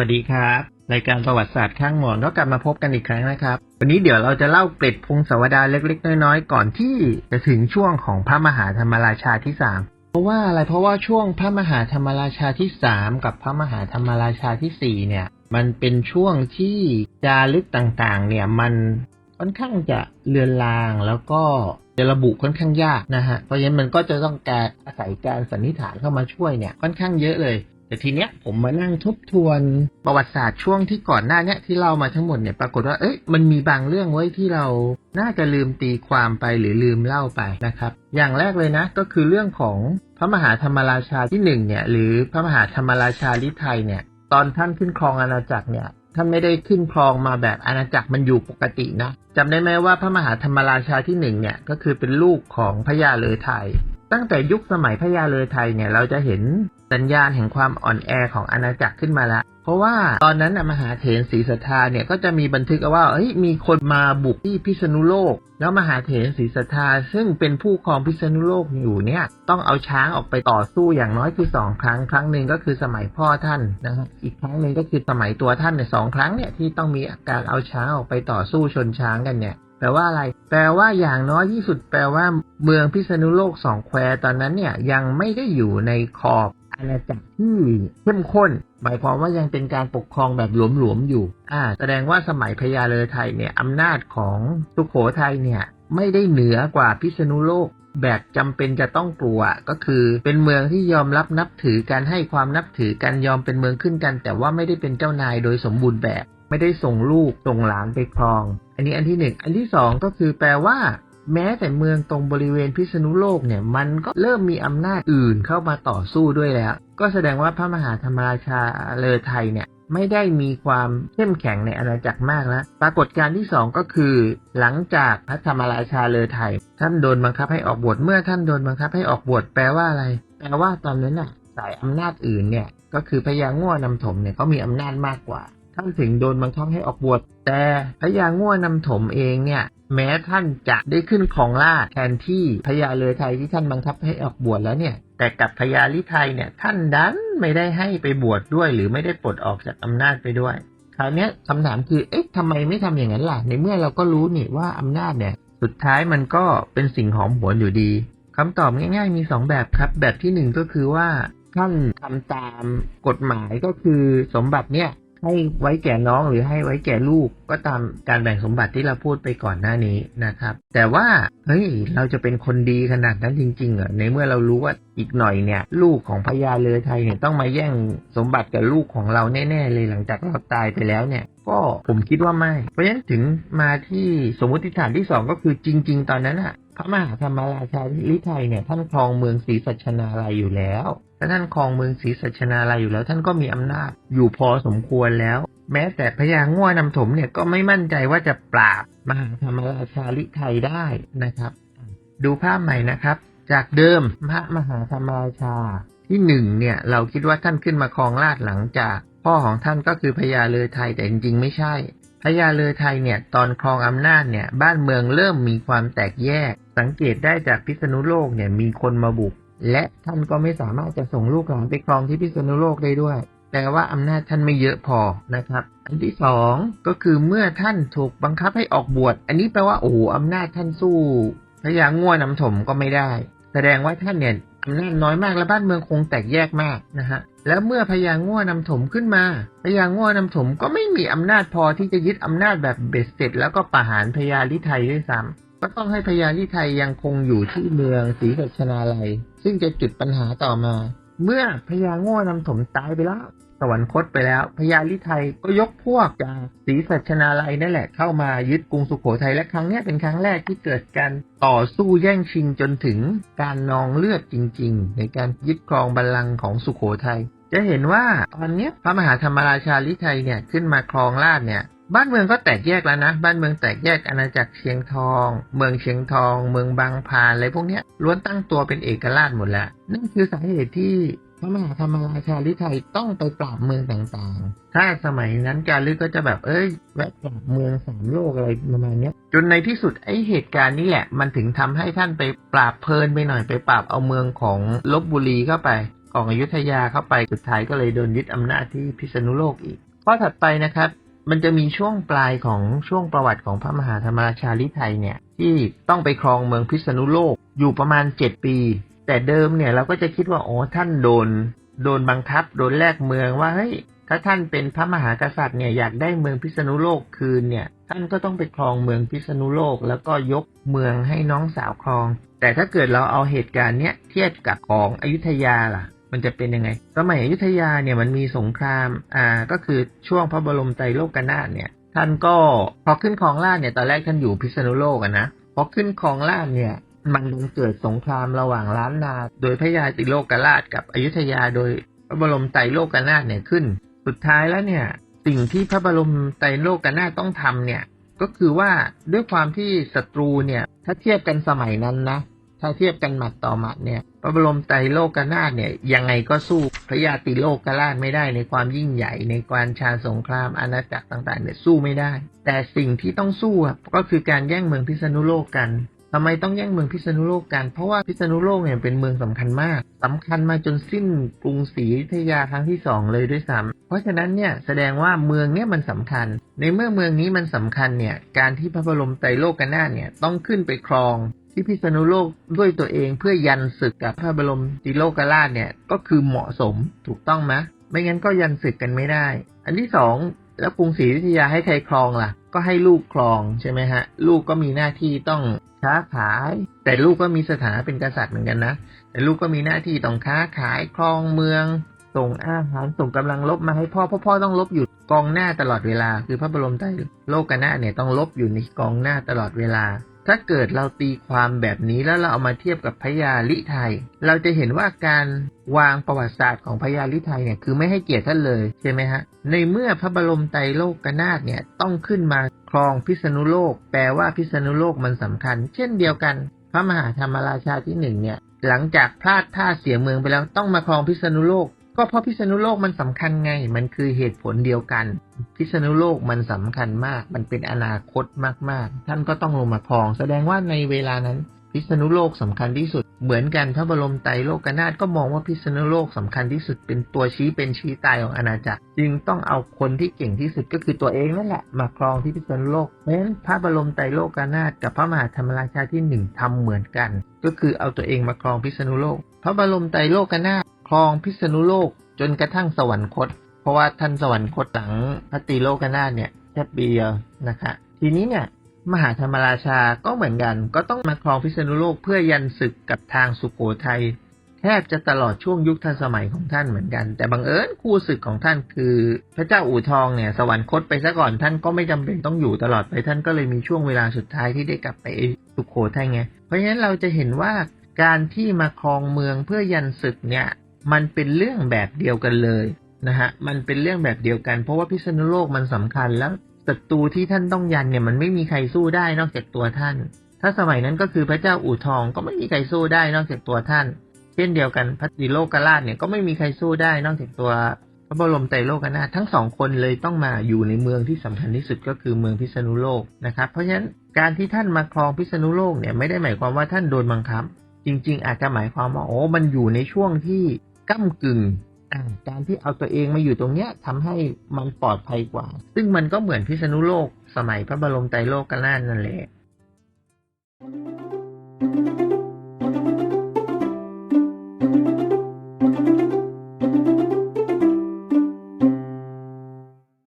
วัสดีครับ รายการประวัติศาสตร์ข้างหมอนก็กลับมาพบกันอีกครั้งนะครับ วันนี้เดี๋ยวเราจะเล่าเกร็ดพงศาวดารเล็ก ๆ น้อยๆก่อนที่จะถึงช่วงของพระมหาธรรมราชาที่สามเพราะว่าอะไรเพราะว่าช่วงพระมหาธรรมราชาที่สามกับพระมหาธรรมราชาที่สี่เนี่ย มันเป็นช่วงที่จารึกต่างๆ เนี่ยมันค่อนข้างจะเลือนลางแล้วก็จะระบุค่อนข้างยากนะฮะ เพราะฉะนั้นมันก็จะต้องการอาศัยการสันนิษฐานเข้ามาช่วยเนี่ยค่อนข้างเยอะเลย แต่ทีเนี้ยผมมานั่งทบทวนประวัติศาสตร์ช่วงที่ก่อนหน้าเนี้ยที่เล่ามาทั้งหมดเนี่ยปรากฏว่าเอ้ยมันมีบางเรื่องไว้ที่เราน่าจะลืมตีความไปหรือลืมเล่าไปนะครับ อย่างแรกเลยนะ ก็คือเรื่องของพระมหาธรรมราชาที่หนึ่งเนี่ย หรือพระมหาธรรมราชาลิไทยเนี่ย ตอนท่านขึ้นครองอาณาจักรเนี่ยท่านไม่ได้ขึ้นครองมาแบบอาณาจักรมันอยู่ปกตินะจำได้ไหมว่าพระมหาธรรมราชาที่หนึ่งเนี่ยก็คือเป็นลูกของพญาเลอไทยตั้งแต่ยุคสมัยพญาเลอไทยเนี่ยเราจะเห็น สัญญาณแห่งความอ่อนแอของอาณาจักรขึ้นมาแล้ว เพราะว่าตอนนั้นมหาเถรศรีสัทธาเนี่ยก็จะมีบันทึกเอาว่าเฮ้ยมีคนมาบุกที่พิษณุโลก แล้วมหาเถรศรีสัทธา ซึ่งเป็นผู้ครองพิษณุโลกอยู่เนี่ยต้องเอาช้างออกไปต่อสู้อย่างน้อยคือสองครั้งครั้งหนึ่งก็คือสมัยพ่อท่านนะฮะอีกครั้งหนึ่งก็คือสมัยตัวท่านเนี่ยสองครั้งเนี่ยที่ต้องมีการเอาช้างออกไปต่อสู้ชนช้างกันเนี่ยแปลว่าอะไร แปลว่าอย่างน้อยที่สุดแปลว่าเมืองพิษณุโลกสองแควตอนนั้นเนี่ยยังไม่ได้อยู่ในขอบ อาณาจักรที่เข้มข้น หมายความว่ายังเป็นการปกครองแบบหลวมๆอยู่ อ่า แสดงว่าสมัยพญาเลอไทยเนี่ยอำนาจของสุโขทัยเนี่ย ไม่ได้เหนือกว่าพิษณุโลกแบบจำเป็นจะต้องกลัวก็คือเป็นเมืองที่ยอมรับนับถือการให้ความนับถือกันยอมเป็นเมืองขึ้นกัน แต่ว่าไม่ได้เป็นเจ้านายโดยสมบูรณ์แบบ ไม่ได้ส่งลูกส่งหลานไปครอง อันนี้อันที่หนึ่งอันที่สองก็คือแปลว่า แม้แต่เมืองตรงบริเวณพิษณุโลกเนี่ยมันก็เริ่มมีอำนาจอื่นเข้ามาต่อสู้ด้วยแล้ว ก็แสดงว่าพระมหาธรรมราชาเลอไทยเนี่ยไม่ได้มีความเข้มแข็งในอาณาจักรมากแล้ว ปรากฏการณ์ที่สองก็คือ หลังจากพระธรรมราชาเลอไทย ท่านโดนบังคับให้ออกบวช เมื่อท่านโดนบังคับให้ออกบวชแปลว่าอะไร แปลว่าตอนนั้นน่ะ สายอำนาจอื่นเนี่ย ก็คือพญาง่วนำถมเนี่ยเขามีอำนาจมากกว่า ท่านถึงโดนบังคับให้ออกบวช แต่พญาง่วนำถมเองเนี่ย แม้ท่านจะได้ขึ้นของราชแทนที่พญาเลอไทยที่ท่านบังคับให้ออกบวชแล้วเนี่ย แต่กับพญาลิไทยเนี่ยท่านดันไม่ได้ให้ไปบวชดด้วย หรือไม่ได้ปลดออกจากอำนาจไปด้วย คราวนี้คำถามคือเอ๊ะทำไมไม่ทำอย่างนั้นล่ะ ในเมื่อเราก็รู้นี่ว่าอำนาจเนี่ย สุดท้ายมันก็เป็นสิ่งหอมหวนอยู่ดีคำตอบง่าย ๆ มีสองแบบครับ แบบที่หนึ่งก็คือว่าท่านทำตามกฎหมายก็คือสมบัติเนี่ย ให้ไว้แก่น้องหรือให้ไว้แก่ลูกก็ตามการแบ่งสมบัติที่เราพูดไปก่อนหน้านี้นะครับ แต่ว่าเฮ้ยเราจะเป็นคนดีขนาดนั้นจริงๆเหรอในเมื่อเรารู้ว่าอีกหน่อยเนี่ย ลูกของพญาเลอไทยเนี่ยต้องมาแย่งสมบัติกับลูกของเราแน่ๆเลยหลังจากเราตายไปแล้วเนี่ย ก็ผมคิดว่าไม่ เพราะฉะนั้นถึงมาที่สมมติฐานที่สองก็คือจริง ๆ ตอนนั้นอะ ระมหาธรรมราชาลิไทยเนี่ยท่านครองเมืองศรีสัชนาลัยอยู่แล้วถ้าท่านครองเมืองศรีสัชนาลัยอยู่แล้ว ท่านก็มีอำนาจอยู่พอสมควรแล้ว แม้แต่พญาง่วนำถมเนี่ยก็ไม่มั่นใจว่าจะปราบมหาธรรมราชาลิไทยได้นะครับ ดูภาพใหม่นะครับ จากเดิมพระมหาธรรมราชาที่หนึ่งเนี่ยเราคิดว่าท่านขึ้นมาครองราชหลังจาก พ่อของท่านก็คือพญาเลอไทยแต่จริงๆไม่ใช่ พญาเลอไทยเนี่ยตอนครองอำนาจเนี่ยบ้านเมืองเริ่มมีความแตกแยก สังเกตได้จากพิษณุโลกเนี่ยมีคนมาบุก และท่านก็ไม่สามารถจะส่งลูกหลานไปครองที่พิษณุโลกได้ด้วยแต่ว่าอำนาจท่านไม่เยอะพอนะครับ อันที่สองก็คือเมื่อท่านถูกบังคับให้ออกบวช อันนี้แปลว่าโอ้โหอำนาจท่านสู้พญาง่วนำถมก็ไม่ได้ แสดงว่าท่านเนี่ย อำนาจน้อยมากและบ้านเมืองคงแตกแยกมากนะฮะแล้วเมื่อพญาง่วนำถมขึ้นมาพญาง่วนำถมก็ไม่มีอำนาจพอที่จะยึดอำนาจแบบเบ็ดเสร็จ แล้วก็ประหารพญาลิไทยด้วยซ้ำก็ต้องให้พญาลิไทยยังคงอยู่ที่เมืองศรีสัชนาลัย ซึ่งจะจุดปัญหาต่อมา เมื่อพญาง่วนำถมตายไปแล้ว สวรรคตไปแล้วพญาลิไทยก็ยกพวกจากศรีสัชนาลัยนั่นแหละเข้ามายึดกรุงสุโขทัยและครั้งนี้เป็นครั้งแรกที่เกิดการต่อสู้แย่งชิงจนถึงการนองเลือดจริง ๆ ในการยึดครองบัลลังก์ของสุโขทัยจะเห็นว่าตอนนี้พระมหาธรรมราชาลิไทยเนี่ยขึ้นมาครองราชเนี่ยบ้านเมืองก็แตกแยกแล้วนะ บ้านเมืองแตกแยกอาณาจักรเชียงทอง เมืองเชียงทอง เมืองบางพานอะไรพวกนี้ล้วนตั้งตัวเป็นเอกราชหมดแล้วนั่นคือสาเหตุที่ พระมหาธรรมราชาลิไทยต้องไปปราบเมืองต่างๆ ถ้าสมัยนั้นจารึกก็จะแบบเอ้ยแวะปราบเมืองสามโลกอะไรประมาณนี้จนในที่สุดไอเหตุการณ์นี้แหละ มันถึงทำให้ท่านไปปราบเพลินไปหน่อยไปปราบเอาเมืองของลบบุรีเข้าไป ของอยุธยาเข้าไปสุดท้ายก็เลยโดนยึดอำนาจที่พิษณุโลกอีกข้อถัดไปนะครับมันจะมีช่วงปลายของช่วงประวัติของพระมหาธรรมราชาลิไทยเนี่ยที่ต้องไปครองเมืองพิษณุโลกอยู่ประมาณเจ็ดปี แต่เดิมเนี่ยเราก็จะคิดว่าโอ้ท่านโดน โดนบังคับ โดนแลกเมืองว่าเฮ้ยถ้าท่านเป็นพระมหากษัตริย์เนี่ยอยากได้เมืองพิษณุโลกคืนเนี่ย ท่านก็ต้องไปครองเมืองพิษณุโลก แล้วก็ยกเมืองให้น้องสาวครอง แต่ถ้าเกิดเราเอาเหตุการณ์เนี้ยเทียบกับของอยุธยาล่ะ มันจะเป็นยังไง สมัยอยุธยาเนี่ยมันมีสงครามอ่าก็คือช่วงพระบรมไตรโลกนาถเนี่ยท่านก็พอขึ้นครองราชเนี่ยตอนแรกท่านอยู่พิษณุโลกนะพอขึ้นครองราชเนี่ย มันดันเกิดสงครามระหว่างล้านนา โดยพระยาติโลกราชกับอยุธยาโดยพระบรมไตรโลกนาถเนี่ยขึ้น สุดท้ายแล้วเนี่ย สิ่งที่พระบรมไตรโลกนาถต้องทำเนี่ย ก็คือว่าด้วยความที่ศัตรูเนี่ย ถ้าเทียบกันสมัยนั้นนะ ถ้าเทียบกันหมัดต่อหมัดเนี่ย พระบรมไตรโลกนาถเนี่ยยังไงก็สู้พระยาติโลกราชไม่ได้ในความยิ่งใหญ่ในการชาสงครามอาณาจักรต่างๆเนี่ยสู้ไม่ได้ แต่สิ่งที่ต้องสู้ก็คือการแย่งเมืองพิษณุโลกกัน ทำไมต้องแย่งเมืองพิษณุโลกกัน เพราะว่าพิษณุโลกเนี่ยเป็นเมืองสำคัญมากสำคัญมาจนสิ้นกรุงศรีอยุธยาครั้งที่สองเลยด้วยซ้ำเพราะฉะนั้นเนี่ยแสดงว่าเมืองเนี่ยมันสำคัญ ในเมื่อเมืองนี้มันสำคัญเนี่ยการที่พระบรมไตรโลกนาถเนี่ยต้องขึ้นไปครองที่พิษณุโลกด้วยตัวเองเพื่อยันศึกกับพระบรมติโลกราชเนี่ยก็คือเหมาะสมถูกต้องไหมไม่งั้นก็ยันศึกกันไม่ได้ อันที่สองแล้วกรุงศรีอยุธยาให้ใครครองล่ะ ก็ให้ลูกครองใช่ไหมฮะ ลูกก็มีหน้าที่ต้อง ค้าขาย แต่ลูกก็มีสถานะเป็นกษัตริย์เหมือนกันนะ แต่ลูกก็มีหน้าที่ต้องค้าขายครองเมือง ส่งอาหารส่งกำลังลบมาให้พ่อเพ่อพ่อต้องลบอยู่กองหน้าตลอดเวลา คือพระบรมไตรโลกนาเนี่ยต้องลบอยู่ในกองหน้าตลอดเวลา ถ้าเกิดเราตีความแบบนี้แล้วเราเอามาเทียบกับพญาลิไทย เราจะเห็นว่าการวางประวัติศาสตร์ของพญาลิไทยเนี่ยคือไม่ให้เกียรติท่านเลยใช่ไหมฮะ ในเมื่อพระบรมไตรโลกนาถเนี่ยต้องขึ้นมาครองพิษณุโลก แปลว่าพิษณุโลกมันสำคัญ เช่นเดียวกัน พระมหาธรรมราชาที่หนึ่งเนี่ย หลังจากพลาดท่าเสียเมืองไปแล้วต้องมาครองพิษณุโลก ก็เพราะพิษณุโลกมันสำคัญไง มันคือเหตุผลเดียวกัน พิษณุโลกมันสำคัญมาก มันเป็นอนาคตมากๆ ท่านก็ต้องลงมาครอง แสดงว่าในเวลานั้น พิษณุโลกสำคัญที่สุด เหมือนกันพระบรมไตรโลกนาถก็มองว่าพิษณุโลกสำคัญที่สุดเป็นตัวชี้เป็นชี้ตายของอาณาจักร จึงต้องเอาคนที่เก่งที่สุดก็คือตัวเองนั่นแหละ มาครองที่พิษณุโลกเพราะฉะนั้นพระบรมไตรโลกนาถกับพระมหาธรรมราชาที่หนึ่งทำเหมือนกัน ก็คือเอาตัวเองมาครองพิษณุโลก พระบรมไตรโลกนาถครองพิษณุโลกจนกระทั่งสวรรคต เพราะว่าท่านสวรรคตหลังพระตีโลกนาถเนี่ยแค่ปีเดียวนะคะทีนี้เนี่ย มหาธรรมราชาก็เหมือนกัน ก็ต้องมาครองพิษณุโลกเพื่อยันศึกกับทางสุโขทัยแทบจะตลอดช่วงยุคทันสมัยของท่านเหมือนกัน แต่บังเอิญคู่ศึกของท่านคือ พระเจ้าอู่ทองเนี่ย สวรรคตไปซะก่อนท่านก็ไม่จำเป็นต้องอยู่ตลอดไปท่านก็เลยมีช่วงเวลาสุดท้ายที่ได้กลับไปสุโขทัยไง เพราะฉะนั้นเราจะเห็นว่าการที่มาครองเมืองเพื่อยันศึกเนี่ย มันเป็นเรื่องแบบเดียวกันเลยนะฮะมันเป็นเรื่องแบบเดียวกัน เพราะว่าพิษณุโลกมันสำคัญแล้ว ศัตรูที่ท่านต้องยันเนี่ยมันไม่มีใครสู้ได้นอกจากตัวท่าน ถ้าสมัยนั้นก็คือพระเจ้าอู่ทองก็ไม่มีใครสู้ได้นอกจากตัวท่าน เช่นเดียวกันพระดิโลกราชเนี่ยก็ไม่มีใครสู้ได้นอกจากตัวพระบรมไตรโลกนาถทั้งสองคนเลยต้องมาอยู่ในเมืองที่สำคัญที่สุดก็คือเมืองพิษณุโลกนะครับ เพราะฉะนั้นการที่ท่านมาครองพิษณุโลกเนี่ยไม่ได้หมายความว่าท่านโดนบังคับ จริง ๆ อาจจะหมายความว่าโอ้มันอยู่ในช่วงที่ก้ากึ่ง การที่เอาตัวเองมาอยู่ตรงเนี้ยทำให้มันปลอดภัยกว่า ซึ่งมันก็เหมือนพิษณุโลกสมัยพระบรมไตรโลกนาถนั่นแหละ